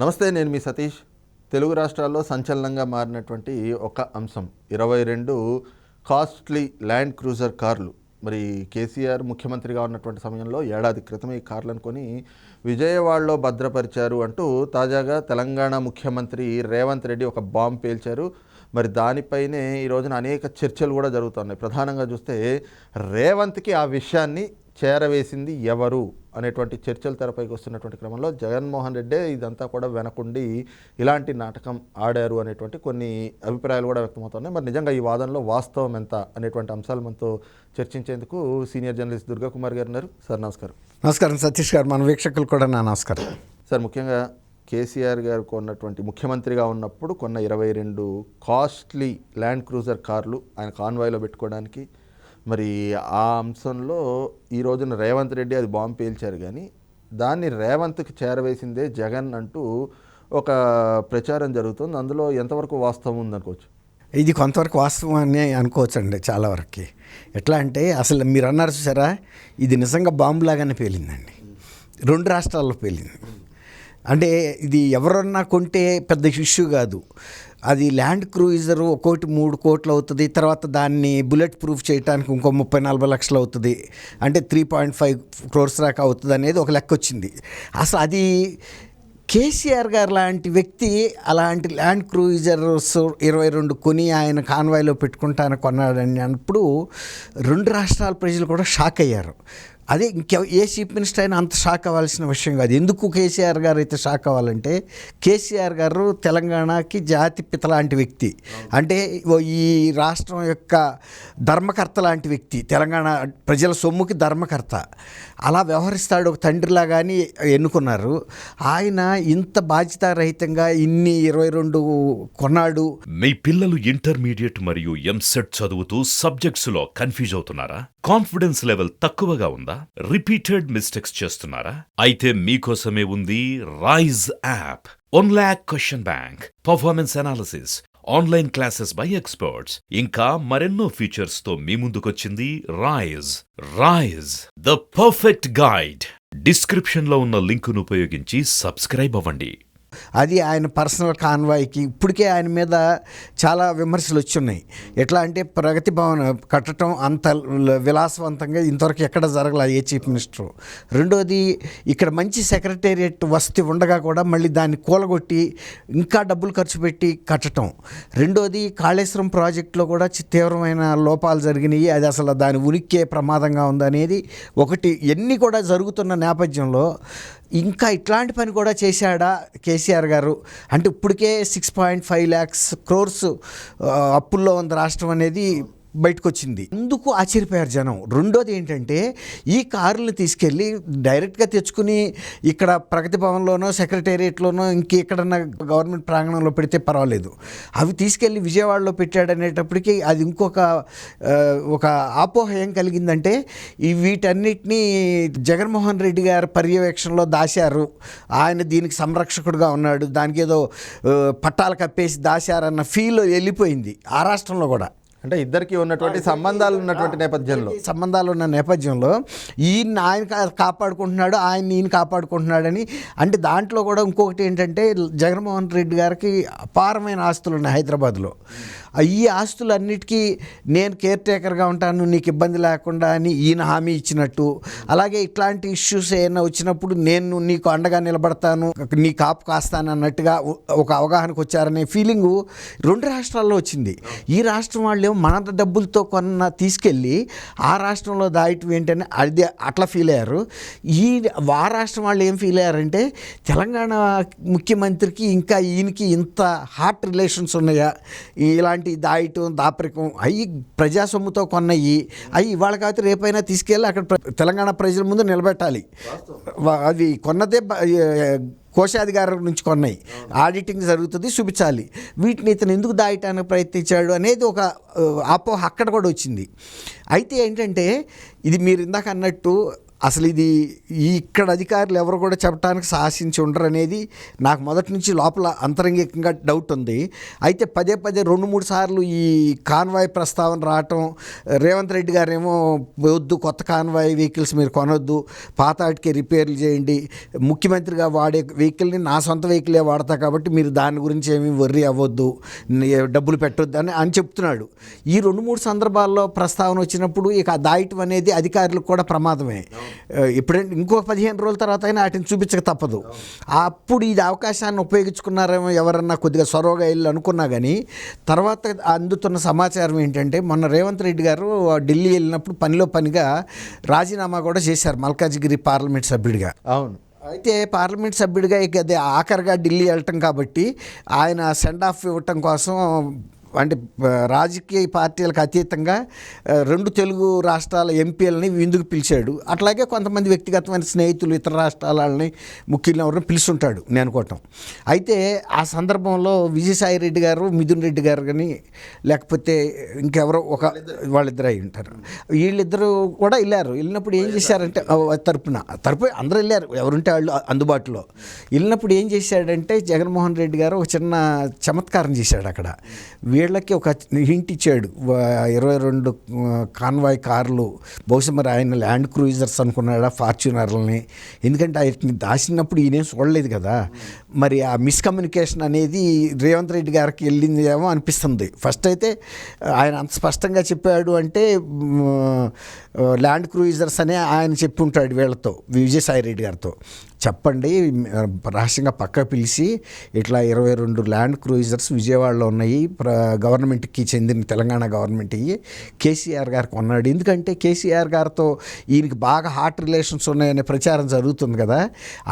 నమస్తే నేను మీ సతీష్. తెలుగు రాష్ట్రాల్లో సంచలనంగా మారినటువంటి ఒక అంశం. ఇరవై రెండు కాస్ట్లీ ల్యాండ్ క్రూజర్ కార్లు. మరి కేసీఆర్ ముఖ్యమంత్రిగా ఉన్నటువంటి సమయంలో ఏడాది క్రితం ఈ కార్లను కొని విజయవాడలో భద్రపరిచారు అంటూ తాజాగా తెలంగాణ ముఖ్యమంత్రి రేవంత్ రెడ్డి ఒక బాంబ్ పేల్చారు. మరి దానిపైనే ఈ రోజున అనేక చర్చలు కూడా జరుగుతున్నాయి. ప్రధానంగా చూస్తే రేవంత్కి ఆ విషయాన్ని చేరవేసింది ఎవరు? అనేటువంటి చర్చలు తెరపైకి వస్తున్నటువంటి క్రమంలో జగన్మోహన్ రెడ్డే ఇదంతా కూడా వెనకుండి ఇలాంటి నాటకం ఆడారు అనేటువంటి కొన్ని అభిప్రాయాలు కూడా వ్యక్తమవుతున్నాయి. మరి నిజంగా ఈ వాదనలో వాస్తవం ఎంత అనేటువంటి అంశాలు మనతో చర్చించేందుకు సీనియర్ జర్నలిస్ట్ దుర్గా కుమార్ గారు ఉన్నారు. సార్ నమస్కారం. నమస్కారం సతీష్ గారు. మన వీక్షకులు కూడా నా నమస్కారం. సార్ ముఖ్యంగా కేసీఆర్ గారు కొన్నటువంటి ముఖ్యమంత్రిగా ఉన్నప్పుడు కొన్న ఇరవై రెండు కాస్ట్లీ ల్యాండ్ క్రూజర్ కార్లు ఆయన కాన్వాయ్లో పెట్టుకోవడానికి మరి ఆ అంశంలో ఈ రోజున రేవంత్ రెడ్డి అది బాంబు పేల్చారు కానీ దాన్ని రేవంత్కి చేరవేసిందే జగన్ అంటూ ఒక ప్రచారం జరుగుతుంది. అందులో ఎంతవరకు వాస్తవం ఉందనుకోవచ్చు ఇది కొంతవరకు వాస్తవం అని అనుకోవచ్చండి చాలా వరకు. ఎట్లా అంటే అసలు మీరు అన్నారు చూసారా? ఇది నిజంగా బాంబులాగానే పేలిందండి. రెండు రాష్ట్రాల్లో పేలింది. అంటే ఇది ఎవరన్నా కొంటే పెద్ద ఇష్యూ కాదు. అది ల్యాండ్ క్రూయిజర్ ఒక్కోటి మూడు కోట్లు అవుతుంది తర్వాత దాన్ని బుల్లెట్ ప్రూఫ్ చేయడానికి ఇంకో ముప్పై నలభై లక్షలు అవుతుంది. అంటే త్రీ పాయింట్ ఫైవ్ క్రోర్స్ దాకా అవుతుంది అనేది ఒక లెక్క వచ్చింది. అసలు అది కేసీఆర్ గారు లాంటి వ్యక్తి అలాంటి ల్యాండ్ క్రూయిజర్స్ ఇరవై రెండు కొని ఆయన కాన్వాయ్లో పెట్టుకుంటాను కొన్నాడని అన్నప్పుడు రెండు రాష్ట్రాల ప్రజలు కూడా షాక్ అయ్యారు. అదే ఇంకెవ ఏ చీఫ్ మినిస్టర్ అయినా అంత షాక్ అవ్వాల్సిన విషయం కాదు. ఎందుకు కేసీఆర్ గారు అయితే షాక్ అవ్వాలంటే కేసీఆర్ గారు తెలంగాణకి జాతి పిత లాంటి వ్యక్తి. అంటే ఈ రాష్ట్రం యొక్క ధర్మకర్త లాంటి వ్యక్తి. తెలంగాణ ప్రజల సొమ్ముకి ధర్మకర్త. అలా వ్యవహరిస్తాడు ఒక తండ్రిలాగాని ఎన్నుకున్నారు. ఆయన ఇంత బాధ్యతారహితంగా ఇన్ని ఇరవై రెండు కొన్నాడు. మీ పిల్లలు ఇంటర్మీడియట్ మరియు ఎంసెట్ చదువుతూ సబ్జెక్ట్స్లో కన్ఫ్యూజ్ అవుతున్నారా? కాన్ఫిడెన్స్ లెవెల్ తక్కువగా ఉందా? రిపీటెడ్ మిస్టేక్స్ చేస్తున్నారా? అయితే మీకోసమే ఉంది Rise app one lakh question bank performance analysis online classes by experts ఇంకా మరెన్నో ఫీచర్స్తో మీ ముందుకొచ్చింది Rise Rise the perfect guide డిస్క్రిప్షన్లో ఉన్న లింకును ఉపయోగించి సబ్స్క్రైబ్ అవ్వండి. అది ఆయన పర్సనల్ కాన్వాయ్కి ఇప్పటికే ఆయన మీద చాలా విమర్శలు వచ్చున్నాయి. ఎట్లా అంటే ప్రగతి భవన్ కట్టడం అంత విలాసవంతంగా ఇంతవరకు ఎక్కడ జరగల ఏ చీఫ్ మినిస్టర్. రెండోది ఇక్కడ మంచి సెక్రటేరియట్ వసతి ఉండగా కూడా మళ్ళీ దాన్ని కూలగొట్టి ఇంకా డబ్బులు ఖర్చు పెట్టి కట్టడం రెండోది కాళేశ్వరం ప్రాజెక్టులో కూడా తీవ్రమైన లోపాలు జరిగినాయి. అది అసలు దాని ఉనికే ప్రమాదంగా ఉందనేది ఒకటి. ఎన్ని కూడా జరుగుతున్న నేపథ్యంలో ఇంకా ఇట్లాంటి పని కూడా చేశాడా కేసీఆర్ గారు? అంటే ఇప్పటికే six point five lakhs crores అప్పుల్లో ఉంది రాష్ట్రం అనేది బయటకు వచ్చింది ఎందుకు ఆశ్చర్యపోయారు జనం? రెండోది ఏంటంటే ఈ కారులను తీసుకెళ్ళి డైరెక్ట్గా తెచ్చుకుని ఇక్కడ ప్రగతి భవన్లోనో సెక్రటేరియట్లోనో ఇంకెక్కడన్నా గవర్నమెంట్ ప్రాంగణంలో పెడితే పర్వాలేదు. అవి తీసుకెళ్ళి విజయవాడలో పెట్టాడనేటప్పటికీ అది ఇంకొక ఒక ఆపోహ ఏం కలిగిందంటే ఈ వీటన్నిటినీ జగన్మోహన్ రెడ్డి గారి పర్యవేక్షణలో దాశారు. ఆయన దీనికి సంరక్షకుడుగా ఉన్నాడు. దానికి ఏదో పట్టాలు కప్పేసి దాశారన్న ఫీల్ వెళ్ళిపోయింది ఆ రాష్ట్రంలో కూడా. అంటే ఇద్దరికి ఉన్నటువంటి సంబంధాలు ఉన్నటువంటి నేపథ్యంలో. సంబంధాలు ఉన్న నేపథ్యంలో ఈయన ఆయన కాపాడుకుంటున్నాడు ఆయన ఈయన కాపాడుకుంటున్నాడని. అంటే దాంట్లో కూడా ఇంకొకటి ఏంటంటే జగన్మోహన్ రెడ్డి గారికి అపారమైన ఆస్తులు ఉన్నాయి హైదరాబాద్లో. ఈ ఆస్తులన్నిటికీ నేను కేర్ టేకర్గా ఉంటాను నీకు ఇబ్బంది లేకుండా అని ఈయన హామీ ఇచ్చినట్టు. అలాగే ఇట్లాంటి ఇష్యూస్ ఏమైనా వచ్చినప్పుడు నేను నీకు అండగా నిలబడతాను నీ కాపు కాస్తాను అన్నట్టుగా ఒక అవగాహనకు వచ్చారనే ఫీలింగు రెండు రాష్ట్రాల్లో వచ్చింది. ఈ రాష్ట్రం వాళ్ళు మన డబ్బులతో కొన్న తీసుకెళ్ళి ఆ రాష్ట్రంలో దాయటం ఏంటని అది అట్లా ఫీల్ అయ్యారు. ఈ ఆ రాష్ట్రం వాళ్ళు ఏం ఫీల్ అయ్యారంటే తెలంగాణ ముఖ్యమంత్రికి ఇంకా ఈయనకి ఇంత హార్ట్ రిలేషన్స్ ఉన్నాయా? ఇలాంటి ఇలాంటి దాయటం దాపరికం అవి ప్రజా సొమ్ముతో కొన్నవి అవి ఇవాళ కాకపోతే రేపైనా తీసుకెళ్ళి అక్కడ తెలంగాణ ప్రజల ముందు నిలబెట్టాలి. వా- అది కొన్నదే కోశాధికారుల నుంచి కొన్నాయి. ఆడిటింగ్ జరుగుతుంది చూపించాలి. వీటిని ఇతను ఎందుకు దాయటానికి ప్రయత్నించాడు అనేది ఒక అపోహ అక్కడ కూడా వచ్చింది. అయితే ఏంటంటే ఇది మీరు ఇందాక అన్నట్టు అసలు ఇది ఈ ఇక్కడ అధికారులు ఎవరు కూడా చెప్పడానికి సాహసించి ఉండరు అనేది నాకు మొదటి నుంచి లోపల అంతరంగికంగా డౌట్ ఉంది. అయితే పదే పదే రెండు మూడు సార్లు ఈ కాన్వాయ్ ప్రస్తావన రావటం రేవంత్ రెడ్డి గారేమో వద్దు కొత్త కాన్వాయ్ వెహికల్స్ మీరు కొనొద్దు పాత వాటికి రిపేర్లు చేయండి ముఖ్యమంత్రిగా వాడే వెహికల్ని నా సొంత వెహికలే వాడతా కాబట్టి మీరు దాని గురించి ఏమీ వర్రీ అవ్వద్దు డబ్బులు పెట్టొద్దు అని అని చెప్తున్నాడు. ఈ రెండు మూడు సందర్భాల్లో ప్రస్తావన వచ్చినప్పుడు ఇక దాయటం అనేది అధికారులకు కూడా ప్రమాదమే. ఎప్పుడంటే ఇంకో పదిహేను రోజుల తర్వాత అయినా వాటిని చూపించక తప్పదు. అప్పుడు ఇది అవకాశాన్ని ఉపయోగించుకున్నారేమో ఎవరన్నా కొద్దిగా సొరవగా వెళ్ళి అనుకున్నా కానీ తర్వాత అందుతున్న సమాచారం ఏంటంటే మొన్న రేవంత్ రెడ్డి గారు ఢిల్లీ వెళ్ళినప్పుడు పనిలో పనిగా రాజీనామా కూడా చేశారు మల్కాజ్గిరి పార్లమెంట్ సభ్యుడిగా. అవును. అయితే పార్లమెంట్ సభ్యుడిగా ఇక అదే ఆఖరిగా ఢిల్లీ వెళ్ళటం కాబట్టి ఆయన సెండ్ ఆఫ్ ఇవ్వటం కోసం అంటే రాజకీయ పార్టీలకు అతీతంగా రెండు తెలుగు రాష్ట్రాల ఎంపీలని విందుకు పిలిచాడు. అట్లాగే కొంతమంది వ్యక్తిగతమైన స్నేహితులు ఇతర రాష్ట్రాల ముఖ్యులను ఎవరిని పిలుస్తుంటాడు నేను అనుకోవటం అయితే ఆ సందర్భంలో విజయసాయి రెడ్డి గారు మిథున్ రెడ్డి గారు కానీ లేకపోతే ఇంకెవరో ఒక వాళ్ళిద్దరు అయి ఉంటారు. వీళ్ళిద్దరూ కూడా వెళ్ళారు. వెళ్ళినప్పుడు ఏం చేశారంటే తరపున తరపు అందరూ వెళ్ళారు. ఎవరుంటే వాళ్ళు అందుబాటులో. వెళ్ళినప్పుడు ఏం చేశాడంటే జగన్మోహన్ రెడ్డి గారు ఒక చిన్న చమత్కారం చేశాడు అక్కడ. వీళ్ళకి ఒక హింట్ ఇచ్చాడు. ఇరవై రెండు కాన్వాయ్ కార్లు. బహుశా మరి ఆయన ల్యాండ్ క్రూయిజర్స్ అనుకున్నాడా ఫార్చునర్లని ఎందుకంటే ఆయన దాచినప్పుడు ఈయనేం చూడలేదు కదా. మరి ఆ మిస్కమ్యూనికేషన్ అనేది రేవంత్ రెడ్డి గారికి వెళ్ళింది ఏమో అనిపిస్తుంది. ఫస్ట్ అయితే ఆయన అంత స్పష్టంగా చెప్పాడు అంటే ల్యాండ్ క్రూయిజర్స్ అనే ఆయన చెప్పి ఉంటాడు వీళ్ళతో విజయసాయి రెడ్డి గారితో. చెప్పండి రహస్యంగా పక్క పిలిచి ఇట్లా ఇరవై రెండు ల్యాండ్ క్రూయిజర్స్ విజయవాడలో ఉన్నాయి. ప్ర గవర్నమెంట్కి చెందిన తెలంగాణ గవర్నమెంట్ ఇవి కేసీఆర్ గారు కొన్నాడు. ఎందుకంటే కేసీఆర్ గారితో ఈయనకి బాగా హార్ట్ రిలేషన్స్ ఉన్నాయనే ప్రచారం జరుగుతుంది కదా.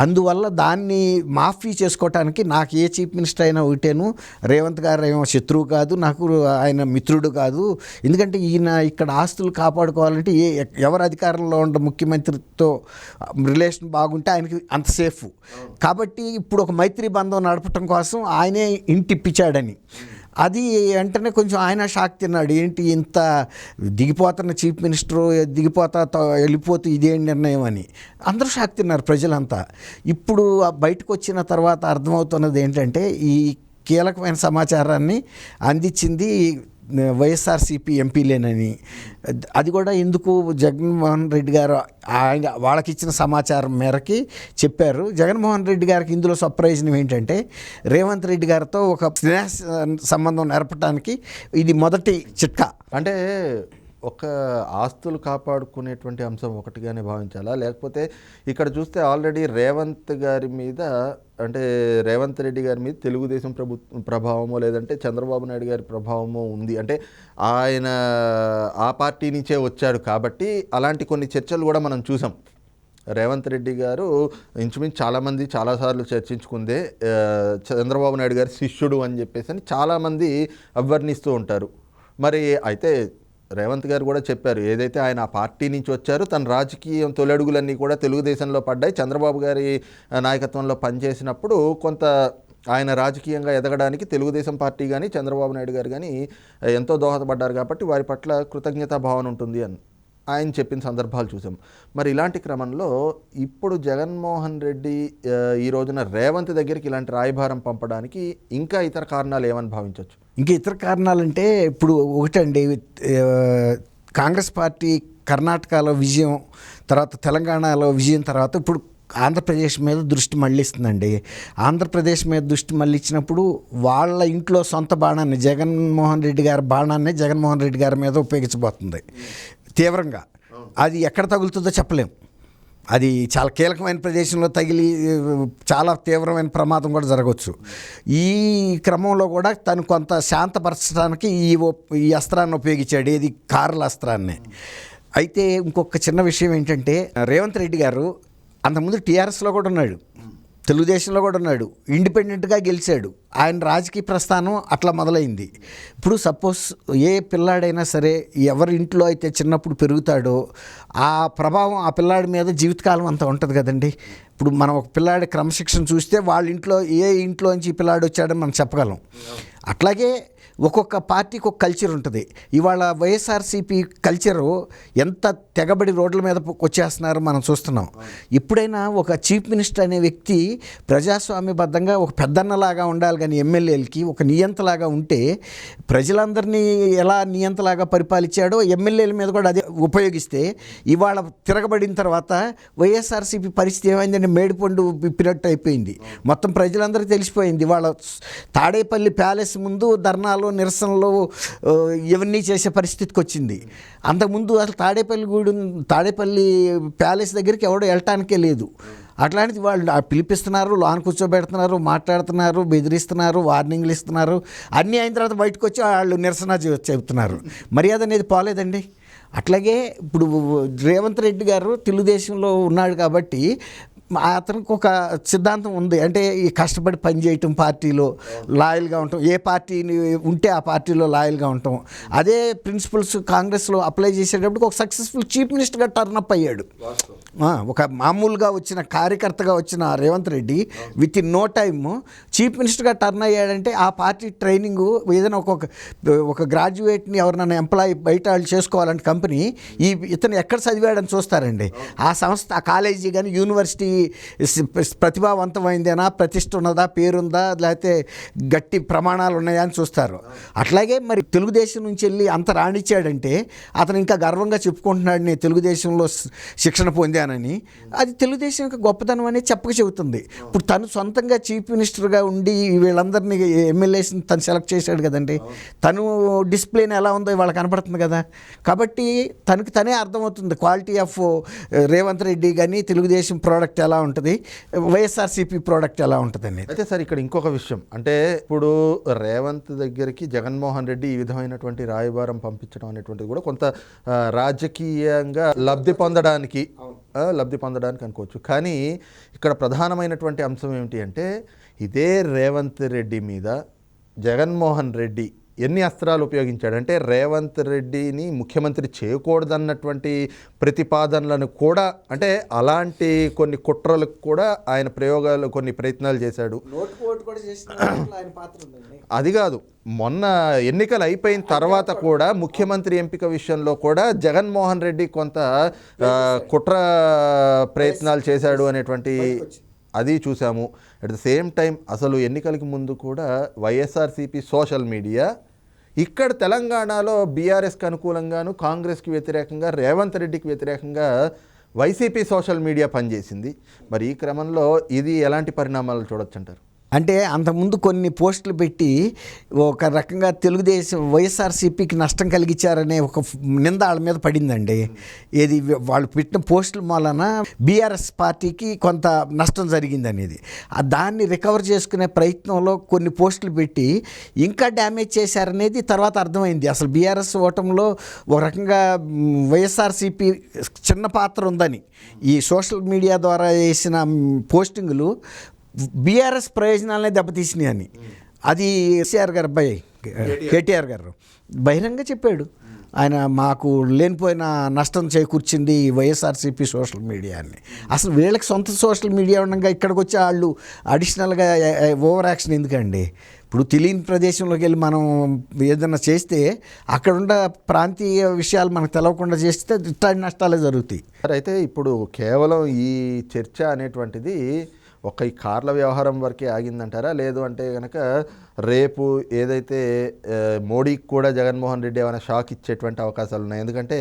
అందువల్ల దాన్ని మాఫీ చేసుకోవటానికి నాకు ఏ చీఫ్ మినిస్టర్ అయినా ఒకటేను. రేవంత్ గారు ఏమో శత్రువు కాదు నాకు ఆయన మిత్రుడు కాదు. ఎందుకంటే ఈయన ఇక్కడ ఆస్తులు కాపాడుకోవాలంటే ఏ ఎవరు అధికారంలో ఉన్న ముఖ్యమంత్రితో రిలేషన్ బాగుంటే ఆయనకి అంత సేఫ్. కాబట్టి ఇప్పుడు ఒక మైత్రి బంధం నడపటం కోసం ఆయనే ఇంటిప్పించాడని అది వెంటనే కొంచెం ఆయన షాక్ తిన్నాడు. ఏంటి ఇంత దిగిపోతున్న చీఫ్ మినిస్టరు దిగిపోతా వెళ్ళిపోతూ ఇదేం నిర్ణయం అని. అందరూ షాక్ తిన్నారు ప్రజలంతా. ఇప్పుడు బయటకు వచ్చిన తర్వాత అర్థమవుతున్నది ఏంటంటే ఈ కీలకమైన సమాచారాన్ని అందించింది వైఎస్ఆర్సీపీ ఎంపీలేనని. అది కూడా ఎందుకు జగన్మోహన్ రెడ్డి గారు ఆయన వాళ్ళకి ఇచ్చిన సమాచారం మేరకి చెప్పారు. జగన్మోహన్ రెడ్డి గారికి ఇందులో సప్రయోజనం ఏంటంటే రేవంత్ రెడ్డి గారితో ఒక స్నేహ సంబంధం నేర్పడానికి ఇది మొదటి చిట్కా. అంటే ఒక ఆస్తులు కాపాడుకునేటువంటి అంశం ఒకటిగానే భావించాలా? లేకపోతే ఇక్కడ చూస్తే ఆల్రెడీ రేవంత్ గారి మీద అంటే రేవంత్ రెడ్డి గారి మీద తెలుగుదేశం ప్రభుత్వం ప్రభావమో లేదంటే చంద్రబాబు నాయుడు గారి ప్రభావమో ఉంది. అంటే ఆయన ఆ పార్టీ నుంచే వచ్చాడు కాబట్టి అలాంటి కొన్ని చర్చలు కూడా మనం చూసాం. రేవంత్ రెడ్డి గారు ఇంచుమించు చాలామంది చాలాసార్లు చర్చించుకుందే చంద్రబాబు నాయుడు గారి శిష్యుడు అని చెప్పేసి అని చాలామంది అవర్ణిస్తూ ఉంటారు. మరి అయితే రేవంత్ గారు కూడా చెప్పారు. ఏదైతే ఆయన ఆ పార్టీ నుంచి వచ్చారో తన రాజకీయం తొలడుగులన్నీ కూడా తెలుగుదేశంలో పడ్డాయి. చంద్రబాబు గారి నాయకత్వంలో పనిచేసినప్పుడు కొంత ఆయన రాజకీయంగా ఎదగడానికి తెలుగుదేశం పార్టీ కానీ చంద్రబాబు నాయుడు గారు కానీ ఎంతో దోహదపడ్డారు కాబట్టి వారి పట్ల కృతజ్ఞతా భావన ఉంటుంది అని ఆయన చెప్పిన సందర్భాలు చూసాం. మరి ఇలాంటి క్రమంలో ఇప్పుడు జగన్మోహన్ రెడ్డి ఈ రోజున రేవంత్ దగ్గరికి ఇలాంటి రాయభారం పంపడానికి ఇంకా ఇతర కారణాలు ఏమని భావించవచ్చు ఇంకా ఇతర కారణాలంటే ఇప్పుడు ఒకటండి కాంగ్రెస్ పార్టీ కర్ణాటకలో విజయం తర్వాత తెలంగాణలో విజయం తర్వాత ఇప్పుడు ఆంధ్రప్రదేశ్ మీద దృష్టి మళ్ళిస్తుందండి. ఆంధ్రప్రదేశ్ మీద దృష్టి మళ్ళించినప్పుడు వాళ్ళ ఇంట్లో సొంత బాణాన్ని జగన్మోహన్ రెడ్డి గారి బాణాన్ని జగన్మోహన్ రెడ్డి గారి మీద ఉపయోగించబోతుంది తీవ్రంగా. అది ఎక్కడ తగులుతుందో చెప్పలేం. అది చాలా కీలకమైన ప్రదేశంలో తగిలి చాలా తీవ్రమైన ప్రమాదం కూడా జరగవచ్చు. ఈ క్రమంలో కూడా తను కొంత శాంతపరచడానికి ఈ ఈ అస్త్రాన్ని ఉపయోగించాడు ఏది కార్ల అస్త్రాన్ని. అయితే ఇంకొక చిన్న విషయం ఏంటంటే రేవంత్ రెడ్డి గారు అంతకుముందు టీఆర్ఎస్లో కూడా ఉన్నాడు. తెలుగుదేశంలో కూడా ఉన్నాడు. ఇండిపెండెంట్గా గెలిచాడు. ఆయన రాజకీయ ప్రస్థానం అట్లా మొదలైంది. ఇప్పుడు సపోజ్ ఏ పిల్లాడైనా సరే ఎవరి ఇంట్లో అయితే చిన్నప్పుడు పెరుగుతాడో ఆ ప్రభావం ఆ పిల్లాడి మీద జీవితకాలం అంతా ఉంటుంది కదండి. ఇప్పుడు మనం ఒక పిల్లాడి క్రమశిక్షణ చూస్తే వాళ్ళ ఇంట్లో ఏ ఇంట్లో నుంచి ఈ పిల్లాడు వచ్చాడని మనం చెప్పగలం. అట్లాగే ఒక్కొక్క పార్టీకి ఒక కల్చర్ ఉంటుంది. ఇవాళ వైఎస్ఆర్సీపీ కల్చరు ఎంత తెగబడి రోడ్ల మీద వచ్చేస్తున్నారో మనం చూస్తున్నాం. ఎప్పుడైనా ఒక చీఫ్ మినిస్టర్ అనే వ్యక్తి ప్రజాస్వామ్యబద్ధంగా ఒక పెద్దన్నలాగా ఉండాలి కానీ ఎమ్మెల్యేలకి ఒక నియంతలాగా ఉంటే ప్రజలందరినీ ఎలా నియంతలాగా పరిపాలించాడో ఎమ్మెల్యేల మీద కూడా అదే ఉపయోగిస్తే ఇవాళ తిరగబడిన తర్వాత వైఎస్ఆర్సీపీ పరిస్థితి ఏమైందంటే మేడిపండు విప్పినట్టు అయిపోయింది. మొత్తం ప్రజలందరికీ తెలిసిపోయింది. ఇవాళ తాడేపల్లి ప్యాలెస్ ముందు ధర్నాలు నిరసనలు ఇవన్నీ చేసే పరిస్థితికి వచ్చింది. అంతకుముందు అసలు తాడేపల్లి గూడు తాడేపల్లి ప్యాలెస్ దగ్గరికి ఎవడో వెళ్ళటానికే లేదు. అట్లాంటిది వాళ్ళు పిలిపిస్తున్నారు లోన్ కూర్చోబెడుతున్నారు మాట్లాడుతున్నారు బెదిరిస్తున్నారు వార్నింగ్లు ఇస్తున్నారు. అన్నీ అయిన తర్వాత బయటకు వచ్చి వాళ్ళు నిరసన చెబుతున్నారు. మర్యాద అనేది పోలేదండి. అట్లాగే ఇప్పుడు రేవంత్ రెడ్డి గారు తెలుగుదేశంలో ఉన్నాడు కాబట్టి అతనికి ఒక సిద్ధాంతం ఉంది. అంటే ఈ కష్టపడి పనిచేయటం పార్టీలో లాయల్గా ఉండటం ఏ పార్టీని ఉంటే ఆ పార్టీలో లాయల్గా ఉండటం అదే ప్రిన్సిపల్స్ కాంగ్రెస్లో అప్లై చేసేటప్పుడు ఒక సక్సెస్ఫుల్ చీఫ్ మినిస్టర్గా టర్న్ అప్ అయ్యాడు. ఒక మామూలుగా వచ్చిన కార్యకర్తగా వచ్చిన Revanth Reddy with in no time chief మినిస్టర్గా టర్న్ అయ్యాడంటే ఆ పార్టీ ట్రైనింగ్ ఏదైనా ఒక్కొక్క ఒక గ్రాడ్యుయేట్ని ఎవరినైనా ఎంప్లాయీ బయట వాళ్ళు చేసుకోవాలంటే కంపెనీ ఈ ఇతను ఎక్కడ చదివాడని చూస్తారండి. ఆ సంస్థ ఆ కాలేజీ కానీ యూనివర్సిటీ ప్రతిభావంతమైందేనా? ప్రతిష్ట ఉన్నదా? పేరుందా? లేకపోతే గట్టి ప్రమాణాలు ఉన్నాయా అని చూస్తారు. అట్లాగే మరి తెలుగుదేశం నుంచి వెళ్ళి అంత రాణించాడంటే అతను ఇంకా గర్వంగా చెప్పుకుంటున్నాడు నేను తెలుగుదేశంలో శిక్షణ పొందానని. అది తెలుగుదేశం యొక్క గొప్పతనం అనేది చెప్పక చెబుతుంది. ఇప్పుడు తను సొంతంగా చీఫ్ మినిస్టర్గా ఉండి వీళ్ళందరినీ ఎమ్మెల్యేస్ని తను సెలెక్ట్ చేశాడు కదండి. తను డిస్ప్లేని ఎలా ఉందో ఇవాళ కనపడుతుంది కదా. కాబట్టి తనకి తనే అర్థమవుతుంది. క్వాలిటీ ఆఫ్ రేవంత్ రెడ్డి కానీ తెలుగుదేశం ప్రోడక్ట్ ఎలా ఉంటుంది? వైఎస్ఆర్సీపీ ప్రోడక్ట్ ఎలా ఉంటుంది అనేది. అయితే సార్ ఇక్కడ ఇంకొక విషయం. అంటే ఇప్పుడు రేవంత్ దగ్గరికి జగన్మోహన్ రెడ్డి ఈ విధమైనటువంటి రాయబారం పంపించడం అనేటువంటిది కూడా కొంత రాజకీయంగా లబ్ధి పొందడానికి లబ్ధి పొందడానికి అనుకోవచ్చు. కానీ ఇక్కడ ప్రధానమైనటువంటి అంశం ఏమిటి అంటే ఇదే రేవంత్ రెడ్డి మీద జగన్మోహన్ రెడ్డి ఎన్ని అస్త్రాలు ఉపయోగించాడు? అంటే రేవంత్ రెడ్డిని ముఖ్యమంత్రి చేయకూడదన్నటువంటి ప్రతిపాదనలను కూడా అంటే అలాంటి కొన్ని కుట్రలకు కూడా ఆయన ప్రయోగాలు కొన్ని ప్రయత్నాలు చేశాడు. అది కాదు. మొన్న ఎన్నికలు అయిపోయిన తర్వాత కూడా ముఖ్యమంత్రి ఎంపిక విషయంలో కూడా జగన్మోహన్ రెడ్డి కొంత కుట్ర ప్రయత్నాలు చేశాడు అనేటువంటి అది చూసాము. అట్ ద సేమ్ టైం అసలు ఎన్నికలకి ముందు కూడా వైఎస్ఆర్సీపీ సోషల్ మీడియా ఇక్కడ తెలంగాణలో బీఆర్ఎస్కి అనుకూలంగాను కాంగ్రెస్కి వ్యతిరేకంగా రేవంత్ రెడ్డికి వ్యతిరేకంగా వైసీపీ సోషల్ మీడియా పనిచేసింది. మరి ఈ క్రమంలో ఇది ఎలాంటి పరిణామాలు చూడొచ్చు అంటారు అంటే అంతకుముందు కొన్ని పోస్టులు పెట్టి ఒక రకంగా తెలుగుదేశం వైఎస్ఆర్సీపీకి నష్టం కలిగించారనే ఒక నింద వాళ్ళ మీద పడిందండి. ఏది వాళ్ళు పెట్టిన పోస్టుల వలన బీఆర్ఎస్ పార్టీకి కొంత నష్టం జరిగింది అనేది ఆ దాన్ని రికవర్ చేసుకునే ప్రయత్నంలో కొన్ని పోస్టులు పెట్టి ఇంకా డ్యామేజ్ చేశారనేది తర్వాత అర్థమైంది. అసలు బీఆర్ఎస్ ఓటంలో ఒక రకంగా వైఎస్ఆర్సీపీ చిన్న పాత్ర ఉందని. ఈ సోషల్ మీడియా ద్వారా వేసిన పోస్టింగులు బీఆర్ఎస్ ప్రయోజనాలనే దెబ్బతీసినాయి అని. అది కేసీఆర్ గారు అబ్బాయి కేటీఆర్. గారు. బహిరంగ చెప్పాడు. ఆయన మాకు లేనిపోయిన నష్టం చేకూర్చింది వైఎస్ఆర్సీపీ సోషల్ మీడియా అని. అసలు వీళ్ళకి సొంత సోషల్ మీడియా ఉండగా ఇక్కడికి వచ్చి వాళ్ళు అడిషనల్గా ఓవర్ యాక్షన్ ఎందుకండి? ఇప్పుడు తెలియని ప్రదేశంలోకి వెళ్ళి మనం ఏదైనా చేస్తే అక్కడ ఉన్న ప్రాంతీయ విషయాలు మనకు తెలవకుండా చేస్తే ఇట్లాంటి నష్టాలే జరుగుతాయి. సరే అయితే ఇప్పుడు కేవలం ఈ చర్చ అనేటువంటిది ఒక ఈ కార్ల వ్యవహారం వరకే ఆగిందంటారా? లేదు అంటే కనుక రేపు ఏదైతే మోడీకి కూడా జగన్మోహన్ రెడ్డి ఏమైనా షాక్ ఇచ్చేటువంటి అవకాశాలు ఉన్నాయి. ఎందుకంటే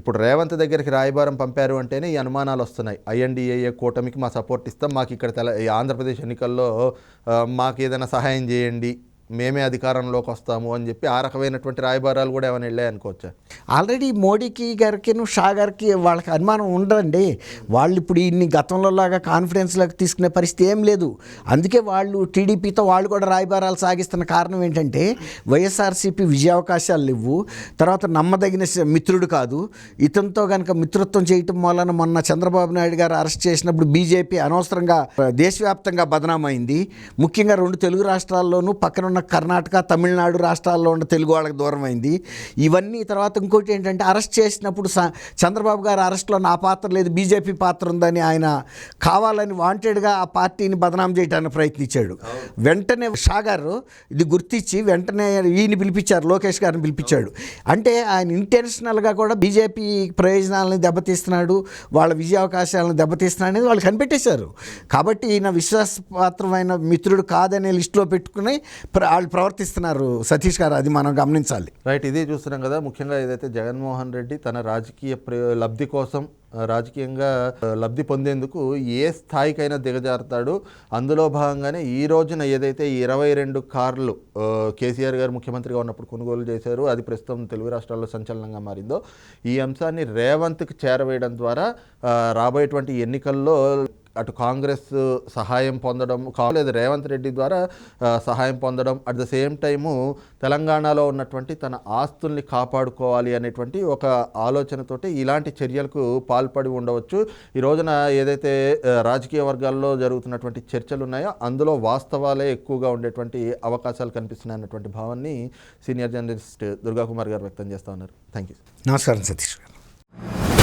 ఇప్పుడు రేవంత్ దగ్గరికి రాయబారం పంపారు అంటేనే ఈ అనుమానాలు వస్తున్నాయి. ఐఎన్డిఏఏ కూటమికి మా సపోర్ట్ ఇస్తాం. మాకు ఇక్కడ తెల ఈ ఆంధ్రప్రదేశ్ ఎన్నికల్లో మాకు ఏదైనా సహాయం చేయండి మేమే అధికారంలోకి వస్తాము అని చెప్పి ఆ రకమైనటువంటి రాయబారాలు కూడా ఏమైనా వెళ్ళాయి అనుకోవచ్చా ఆల్రెడీ మోడీకి గారికి షా గారికి వాళ్ళకి అనుమానం ఉండదండి. వాళ్ళు ఇప్పుడు ఇన్ని గతంలో లాగా కాన్ఫిడెన్స్లోకి తీసుకునే పరిస్థితి ఏం లేదు. అందుకే వాళ్ళు టీడీపీతో వాళ్ళు కూడా రాయబారాలు సాగిస్తున్న కారణం ఏంటంటే వైఎస్ఆర్సీపీ విజయావకాశాలు లేవు. తర్వాత నమ్మదగిన మిత్రుడు కాదు. ఇతనితో కనుక మిత్రత్వం చేయటం వలన మొన్న చంద్రబాబు నాయుడు గారు అరెస్ట్ చేసినప్పుడు బీజేపీ అనవసరంగా దేశవ్యాప్తంగా బదనామైంది. ముఖ్యంగా రెండు తెలుగు రాష్ట్రాల్లోనూ పక్కనున్న ఉన్న కర్ణాటక తమిళనాడు రాష్ట్రాల్లో ఉన్న తెలుగు వాళ్ళకి దూరం అయింది ఇవన్నీ తర్వాత ఇంకోటి ఏంటంటే అరెస్ట్ చేసినప్పుడు చంద్రబాబు గారు అరెస్ట్లో నా పాత్ర లేదు బీజేపీ పాత్ర ఉందని ఆయన కావాలని వాంటెడ్గా ఆ పార్టీని బదనాం చేయడానికి ప్రయత్నించాడు. వెంటనే షా గారు ఇది గుర్తించి వెంటనే ఈయన పిలిపించారు లోకేష్ గారిని పిలిపించాడు. అంటే ఆయన ఇంటెన్షనల్గా కూడా బీజేపీ ప్రయోజనాలను దెబ్బతీస్తున్నాడు వాళ్ళ విజయావకాశాలను దెబ్బతీస్తున్నాడు అనేది వాళ్ళు కనిపెట్టేశారు. కాబట్టి ఈయన విశ్వాసపాత్రమైన మిత్రుడు కాదనే లిస్టులో పెట్టుకుని ప్ర- వాళ్ళు ప్రవర్తిస్తున్నారు. సతీష్ గారు అది మనం గమనించాలి. రైట్ ఇదే చూస్తున్నాం కదా ముఖ్యంగా ఏదైతే జగన్మోహన్ రెడ్డి తన రాజకీయ లబ్ధి కోసం రాజకీయంగా లబ్ధి పొందేందుకు ఏ స్థాయికైనా దిగజారుతాడు. అందులో భాగంగానే ఈ రోజున ఏదైతే ఇరవై రెండు కార్లు కేసీఆర్ గారు ముఖ్యమంత్రిగా ఉన్నప్పుడు కొనుగోలు చేశారు అది ప్రస్తుతం తెలుగు రాష్ట్రాల్లో సంచలనంగా మారిందో ఈ అంశాన్ని రేవంత్కి చేరవేయడం ద్వారా రాబోయేటువంటి ఎన్నికల్లో అటు కాంగ్రెస్ సహాయం పొందడం కా- రేవంత్ రెడ్డి ద్వారా సహాయం పొందడం అట్ ద సేమ్ టైము తెలంగాణలో ఉన్నటువంటి తన ఆస్తుల్ని కాపాడుకోవాలి అనేటువంటి ఒక ఆలోచనతోటి ఇలాంటి చర్యలకు పాల్పడి ఉండవచ్చు. ఈ రోజున ఏదైతే రాజకీయ వర్గాల్లో జరుగుతున్నటువంటి చర్చలు ఉన్నాయో అందులో వాస్తవాలే ఎక్కువగా ఉండేటువంటి అవకాశాలు కనిపిస్తున్నాయి అన్నటువంటి భావాన్ని సీనియర్ జర్నలిస్ట్ దుర్గాకుమార్ గారు వ్యక్తం చేస్తూ ఉన్నారు. థ్యాంక్ యూ నమస్కారం సతీష్ గారు.